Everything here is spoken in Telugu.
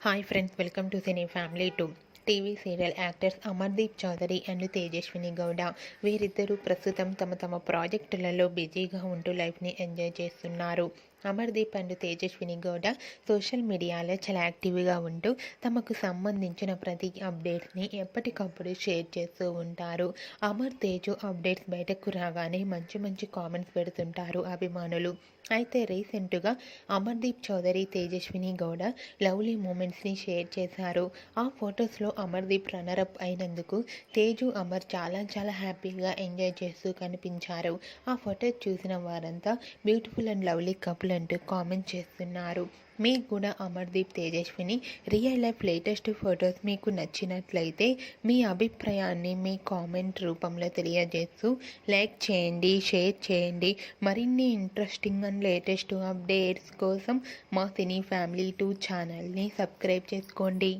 Hi friends welcome to cine family two TV serial actors Amardeep Chowdary and Tejaswini Gowda వీరిద్దరూ ప్రస్తుతం తమ తమ ప్రాజెక్టులలో బిజీగా ఉంటూ లైఫ్ని ఎంజాయ్ చేస్తున్నారు. అమర్దీప్ అండ్ తేజస్విని గౌడ సోషల్ మీడియాలో చాలా యాక్టివ్గా ఉంటూ తమకు సంబంధించిన ప్రతి అప్డేట్స్ని ఎప్పటికప్పుడు షేర్ చేస్తూ ఉంటారు. అమర్ తేజు అప్డేట్స్ బయటకు రాగానే మంచి మంచి కామెంట్స్ పెడుతుంటారు అభిమానులు. అయితే రీసెంట్గా అమర్దీప్ చౌదరి తేజస్విని గౌడ లవ్లీ మూమెంట్స్ని షేర్ చేశారు. ఆ ఫొటోస్లో అమర్దీప్ రన్నరప్ అయినందుకు తేజు అమర్ చాలా చాలా హ్యాపీగా ఎంజాయ్ చేస్తూ కనిపించారు. ఆ ఫొటోస్ చూసిన వారంతా బ్యూటిఫుల్ అండ్ లవ్లీ కపుల్ అంటూ కామెంట్ చేస్తున్నారు. మీకు కూడా Amardeep Tejaswini real life latest photos మీకు నచ్చినట్లయితే మీ అభిప్రాయాన్ని మీ కామెంట్ రూపంలో తెలియజేస్తూ లైక్ చేయండి షేర్ చేయండి. మరిన్ని ఇంట్రెస్టింగ్ అండ్ లేటెస్ట్ అప్డేట్స్ కోసం మా సినీ ఫ్యామిలీ టూ ఛానల్ని సబ్స్క్రైబ్ చేసుకోండి.